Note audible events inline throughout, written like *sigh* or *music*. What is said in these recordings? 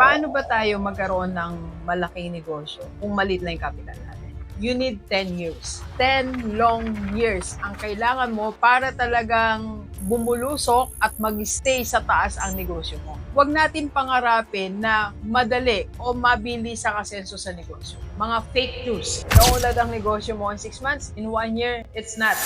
Paano ba tayo magkaroon ng malaking negosyo kung maliit lang yung capital natin? You need 10 years. 10 long years ang kailangan mo para talagang bumulusok at mag-stay sa taas ang negosyo mo. Huwag natin pangarapin na madali o mabilis sa kasenso sa negosyo. Mga fake news. Naulad ang negosyo mo in 6 months, in 1 year, it's not.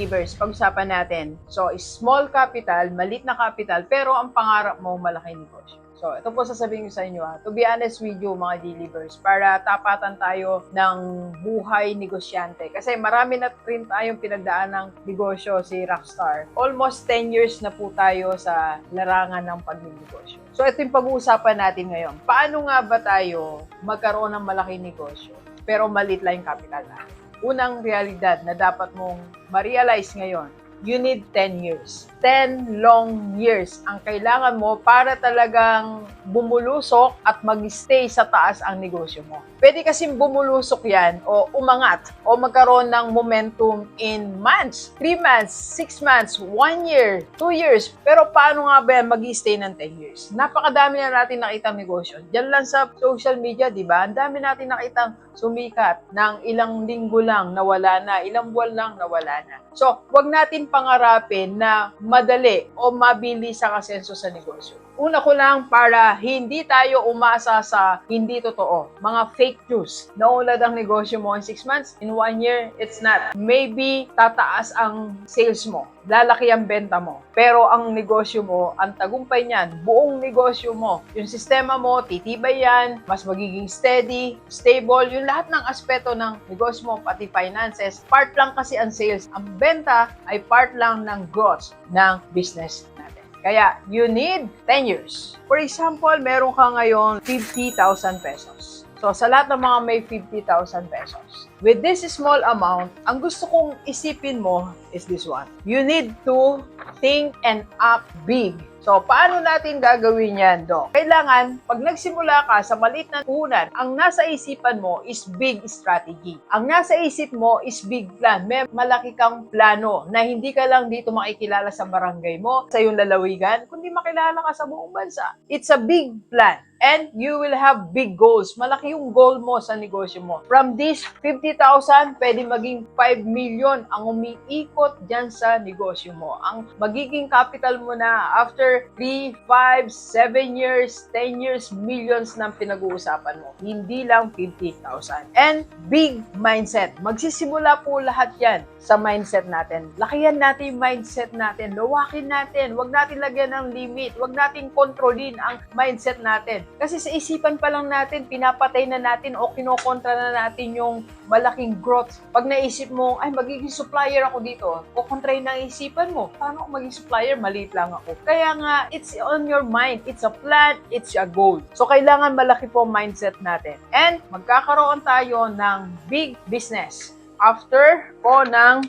Delivers, pag-usapan natin. So, small capital, malit na capital, pero ang pangarap mo, malaki negosyo. So, ito po sasabihin ko sa inyo ha. To be honest with you, mga Delivers, para tapatan tayo ng buhay negosyante. Kasi marami na rin tayong pinagdaan ng negosyo si Rockstar. Almost 10 years na po tayo sa larangan ng pagnegosyo. So, ito yung pag-uusapan natin ngayon. Paano nga ba tayo magkaroon ng malaking negosyo, pero malit lang yung capital natin? Unang realidad na dapat mong ma-realize ngayon, you need 10 years. 10 long years ang kailangan mo para talagang bumulusok at mag-stay sa taas ang negosyo mo. Pwede kasing bumulusok yan o umangat o magkaroon ng momentum in months, 3 months, 6 months, 1 year, 2 years. Pero paano nga ba yan mag-stay ng 10 years? Napakadami na natin nakitang negosyo. Diyan lang sa social media, di ba? Ang dami natin nakitang sumikat ng ilang linggo lang nawala na, ilang buwan lang nawala na. So, wag natin pangarapin na madali o mabilis sa kasenso sa negosyo. Una ko lang para hindi tayo umasa sa hindi totoo. Mga fake news. Naulad ang negosyo mo in 6 months, in 1 year, it's not. Maybe tataas ang sales mo. Lalaki ang benta mo. Pero ang negosyo mo, ang tagumpay niyan, buong negosyo mo. Yung sistema mo, titibay yan, mas magiging steady, stable, yung lahat ng aspeto ng negosyo mo, pati finances, part lang kasi ang sales. Ang benta ay part lang ng growth ng business natin. Kaya, you need 10 years. For example, meron ka ngayon 50,000 pesos. So, sa lahat ng mga may 50,000 pesos, With this small amount, ang gusto kong isipin mo is this one. You need to think and act big. So, paano natin gagawin yan, Doc? Kailangan, pag nagsimula ka sa maliit na puhunan, ang nasa isipan mo is big strategy. Ang nasa isip mo is big plan. May malaki kang plano na hindi ka lang dito makikilala sa barangay mo, sa iyong lalawigan, kundi makilala ka sa buong bansa. It's a big plan and you will have big goals. Malaki yung goal mo sa negosyo mo. From these 50 20,000 pwede maging 5 million ang umiikot dyan sa negosyo mo. Ang magiging capital mo na after 3, 5, 7 years, 10 years, millions ng pinag-uusapan mo. Hindi lang 50,000. And big mindset. Magsisimula po lahat yan sa mindset natin. Lakihan natin yung mindset natin. Lawakin natin. Huwag natin lagyan ng limit. Huwag natin kontrolin ang mindset natin. Kasi sa isipan pa lang natin, pinapatay na natin o kinokontra na natin yung malaking growth. Pag naisip mo, ay magiging supplier ako dito, o kontrahin isipan mo, paano ako maging supplier? Maliit lang ako. Kaya nga, it's on your mind. It's a plan, it's a goal. So, kailangan malaki po mindset natin. And magkakaroon tayo ng big business after po ng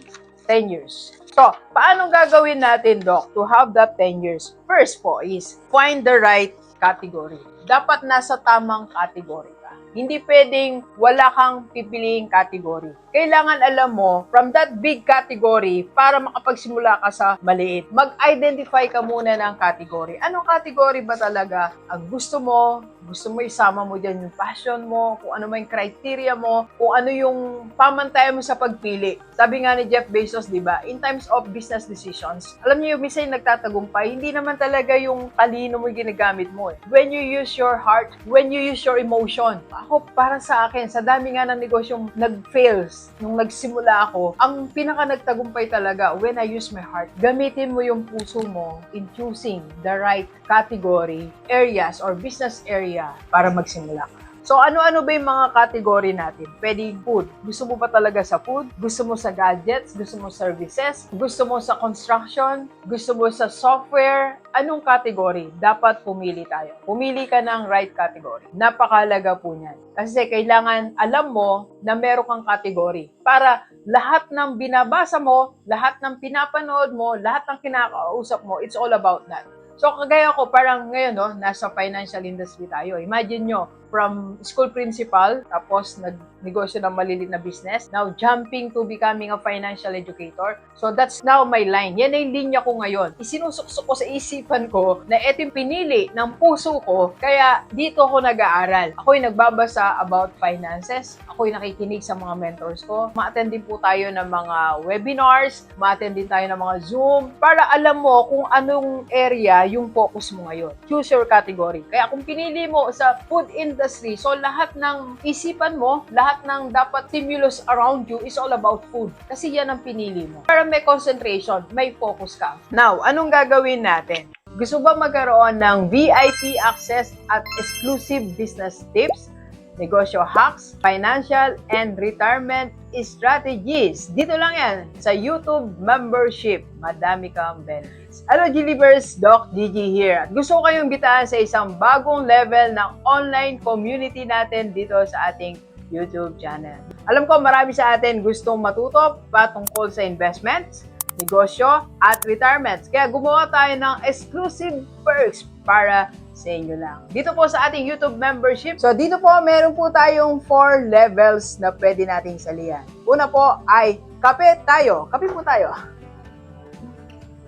10 years. So, paano gagawin natin, Doc, to have that 10 years? First po is find the right category. Dapat nasa tamang category. Hindi pwedeng wala kang pipiliing category. Kailangan alam mo, from that big category, para makapagsimula ka sa maliit, mag-identify ka muna ng category. Anong category ba talaga ang gusto mo? Gusto mo isama mo dyan yung passion mo, kung ano may criteria mo, kung ano yung pamantayan mo sa pagpili. Sabi nga ni Jeff Bezos, di ba, in times of business decisions, alam niyo yung minsan nagtatagumpay, hindi naman talaga yung talino mo yung ginagamit mo. Eh. When you use your heart, when you use your emotion. Ako, para sa akin, sa dami nga ng negosyong nag-fails, nung nagsimula ako, ang pinaka nagtagumpay talaga, when I use my heart, gamitin mo yung puso mo in choosing the right category, areas, or business area para magsimula ka. So, ano-ano ba yung mga category natin? Pwede food. Gusto mo ba talaga sa food? Gusto mo sa gadgets? Gusto mo services? Gusto mo sa construction? Gusto mo sa software? Anong category? Dapat pumili tayo. Pumili ka ng right category. Napakalaga po niyan. Kasi kailangan alam mo na meron kang category. Para lahat ng binabasa mo, lahat ng pinapanood mo, lahat ng kinakausap mo, it's all about that. So, kagaya ko, parang ngayon, no, nasa financial industry tayo. Imagine nyo, from school principal, tapos nagnegosyo ng malilit na business. Now, jumping to becoming a financial educator. So, that's now my line. Yan ay linya ko ngayon. Isinusuksok ko sa isipan ko na yung pinili ng puso ko, kaya dito ako nag-aaral. Ako'y nagbabasa about finances. Ako'y nakikinig sa mga mentors ko. Ma-attend din po tayo ng mga webinars, ma-attend din tayo ng mga Zoom, para alam mo kung anong area yung focus mo ngayon. Choose your category. Kaya kung pinili mo sa food industry, so lahat ng isipan mo, lahat ng dapat stimulus around you is all about food. Kasi yan ang pinili mo. Para may concentration, may focus ka. Now, anong gagawin natin? Gusto ba magkaroon ng VIP access at exclusive business tips, negosyo hacks, financial and retirement strategies? Dito lang yan sa YouTube membership. Madami kang benefits. Hello, Gilivers! Doc Gigi here. At gusto ko kayong bitaan sa isang bagong level ng online community natin dito sa ating YouTube channel. Alam ko marami sa atin gustong matuto patungkol sa investments, negosyo, at retirements. Kaya gumawa tayo ng exclusive perks para sa inyo lang. Dito po sa ating YouTube membership. So dito po, meron po tayong 4 levels na pwede nating salihan. Una po ay kape tayo. Kape po tayo. *laughs*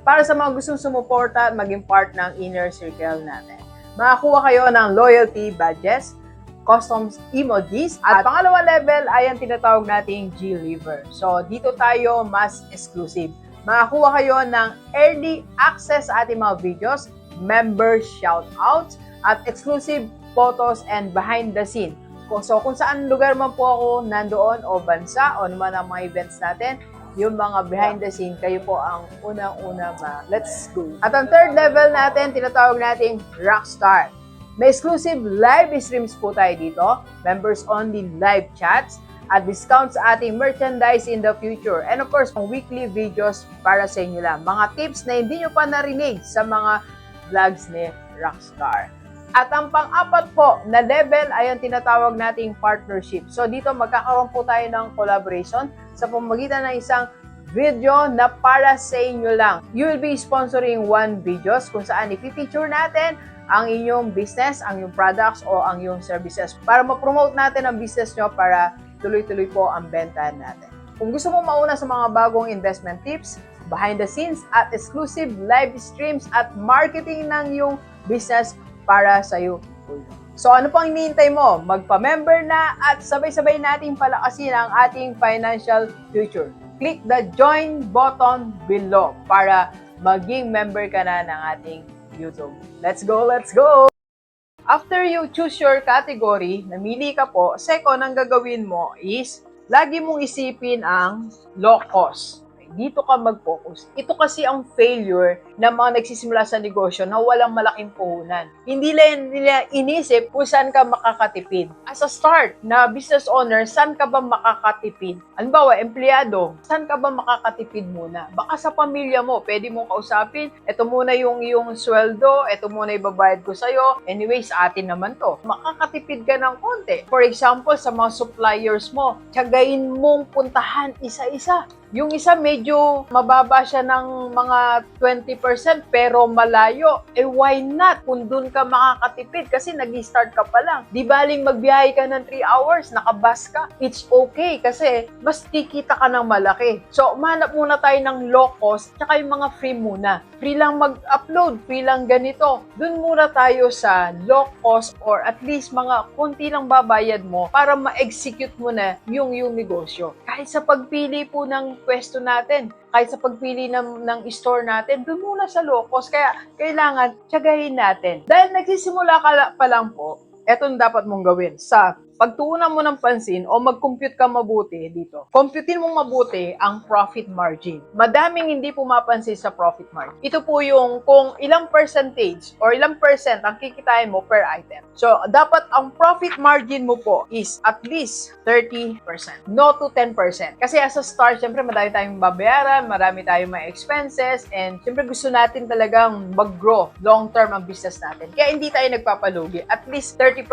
Para sa mga gustong sumuporta at maging part ng inner circle natin. Makakuha kayo ng loyalty badges, customs emojis. At pangalawa level ay ang tinatawag nating G-Liver. So, dito tayo mas exclusive. Makakuha kayo ng early access sa ating mga videos, member shoutouts, at exclusive photos and behind the scene. So, kung saan lugar man po ako nandoon o bansa o naman ang mga events natin, yung mga behind the scene, kayo po ang unang-una ma. Let's go. At ang third level natin, tinatawag nating Rockstar. May exclusive live streams po tayo dito, members only live chats, at discounts sa ating merchandise in the future. And of course, ang weekly videos para sa inyo lang. Mga tips na hindi nyo pa narinig sa mga vlogs ni Rockstar. At ang pang-apat po na level ay ang tinatawag nating partnership. So dito magkakaroon po tayo ng collaboration sa pamamagitan ng isang video na para sa inyo lang. You will be sponsoring one videos kung saan i-feature natin ang inyong business, ang inyong products o ang inyong services para ma-promote natin ang business nyo para tuloy-tuloy po ang benta natin. Kung gusto mo mauna sa mga bagong investment tips, behind the scenes at exclusive live streams at marketing ng iyong business para sa iyo. So ano pang hinihintay mo? Magpa-member na at sabay-sabay nating palakasin ang ating financial future. Click the join button below para maging member ka na ng ating YouTube. Let's go, let's go! After you choose your category, namili ka po, second, ang gagawin mo is, lagi mong isipin ang low cost. Dito ka mag-focus. Ito kasi ang failure ng mga nagsisimula sa negosyo na walang malaking puhunan. Hindi nila inisip kung saan ka makakatipid. As a start na business owner, saan ka ba makakatipid? Halimbawa, empleyado, saan ka ba makakatipid muna? Baka sa pamilya mo, pwede mong kausapin, ito muna yung yung sweldo, ito muna ibabayad ko sa'yo. Anyway, sa atin naman to. Makakatipid ka ng konti. For example, sa mga suppliers mo, tiyagain mong puntahan isa-isa. Yung isa medyo mababa siya ng mga 20% pero malayo. Eh why not? Kung dun ka makakatipid kasi nag-start ka pa lang. Di baling magbiyahe ka ng 3 hours, nakabas ka. It's okay kasi mas kikita ka ng malaki. So, manap muna tayo ng low cost tsaka yung mga free muna. Free lang mag-upload, free lang ganito. Dun muna tayo sa low cost or at least mga konti lang babayad mo para ma-execute mo na yung yung negosyo. Kahit sa pagpili po ng pwesto natin, kahit sa pagpili ng, ng store natin, doon muna sa low. Kaya kailangan tiyagahin natin. Dahil nagsisimula ka pa lang po, eto ang dapat mong gawin. Sa pagtuunan mo ng pansin o mag-compute ka mabuti dito, computein mong mabuti ang profit margin. Madaming hindi pumapansin sa profit margin. Ito po yung kung ilang percentage or ilang percent ang kikitain mo per item. So, dapat ang profit margin mo po is at least 30%. No to 10%. Kasi as a start, syempre madami tayong babayaran, marami tayong mga expenses, and syempre gusto natin talagang mag-grow long term ang business natin. Kaya hindi tayo nagpapalugi. At least 30%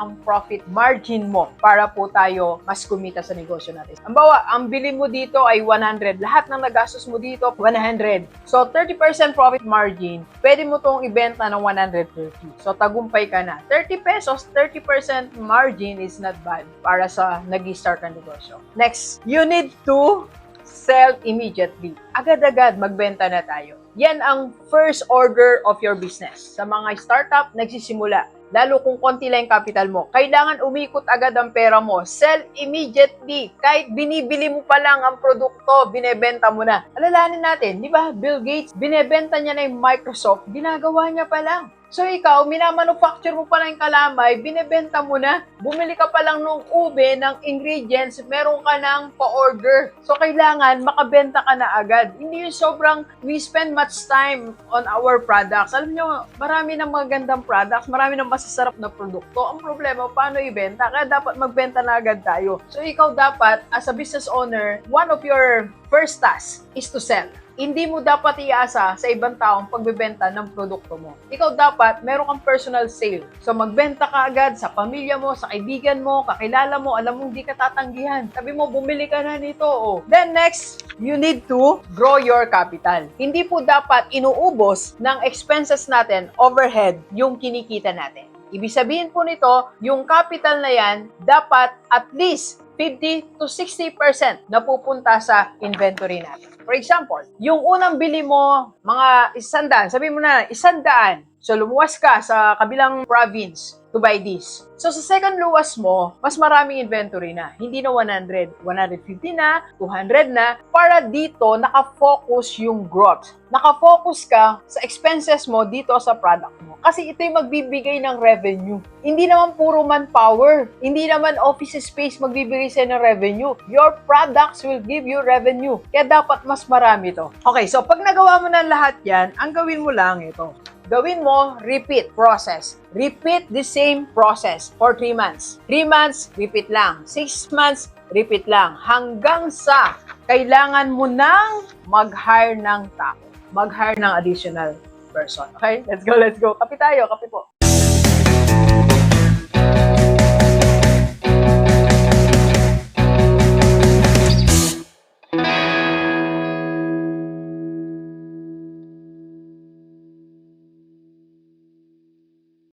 ang profit margin margin mo para po tayo mas kumita sa negosyo natin. Ang bawa, ang bilin mo dito ay 100. Lahat ng nagastos mo dito, 100. So, 30% profit margin, pwede mo tong ibenta ng 130. So, tagumpay ka na. 30 pesos, 30% margin is not bad para sa nag-start ng negosyo. Next, you need to sell immediately. Agad-agad magbenta na tayo. Yan ang first order of your business. Sa mga startup, nagsisimula. Lalo kung konti lang yung capital mo. Kailangan umikot agad ang pera mo. Sell immediately. Kahit binibili mo pa lang ang produkto, binebenta mo na. Alalahanin natin, di ba? Bill Gates, binebenta niya na yung Microsoft, ginagawa niya pa lang. So ikaw, minamanufacture mo pa lang yung kalamay, binebenta mo na. Bumili ka pa lang ng ube, ng ingredients, meron ka ng pa-order. So kailangan makabenta ka na agad. Hindi yung sobrang we spend much time on our products. Alam nyo, marami ng magandang products, marami ng masasarap na produkto. Ang problema, paano ibenta? Kaya dapat magbenta na agad tayo. So ikaw dapat, as a business owner, one of your first tasks is to sell hindi mo dapat iasa sa ibang taong pagbebenta ng produkto mo. Ikaw dapat meron kang personal sale. So magbenta ka agad sa pamilya mo, sa kaibigan mo, kakilala mo, alam mo hindi ka tatanggihan. Sabi mo, bumili ka na nito. Oh. Then next, you need to grow your capital. Hindi po dapat inuubos ng expenses natin, overhead, yung kinikita natin. Ibig sabihin po nito, yung capital na yan, dapat at least 50 to 60% na pupunta sa inventory natin. For example, yung unang bili mo, mga isandaan, sabi mo na, isandaan. So, lumuwas ka sa kabilang province to buy this. So, sa second luwas mo, mas maraming inventory na. Hindi na 100, 150 na, 200 na, para dito nakafocus yung growth. Nakafocus ka sa expenses mo dito sa product mo. Kasi ito yung magbibigay ng revenue. Hindi naman puro manpower. Hindi naman office space magbibigay sa'yo ng revenue. Your products will give you revenue. Kaya dapat mas marami to. Okay, so pag nagawa mo na lahat yan, ang gawin mo lang ito gawin mo, repeat process. Repeat the same process for 3 months. 3 months, repeat lang. 6 months, repeat lang. Hanggang sa kailangan mo nang mag-hire ng tao. Mag-hire ng additional person. Okay? Let's go, let's go. Kape tayo, kape po.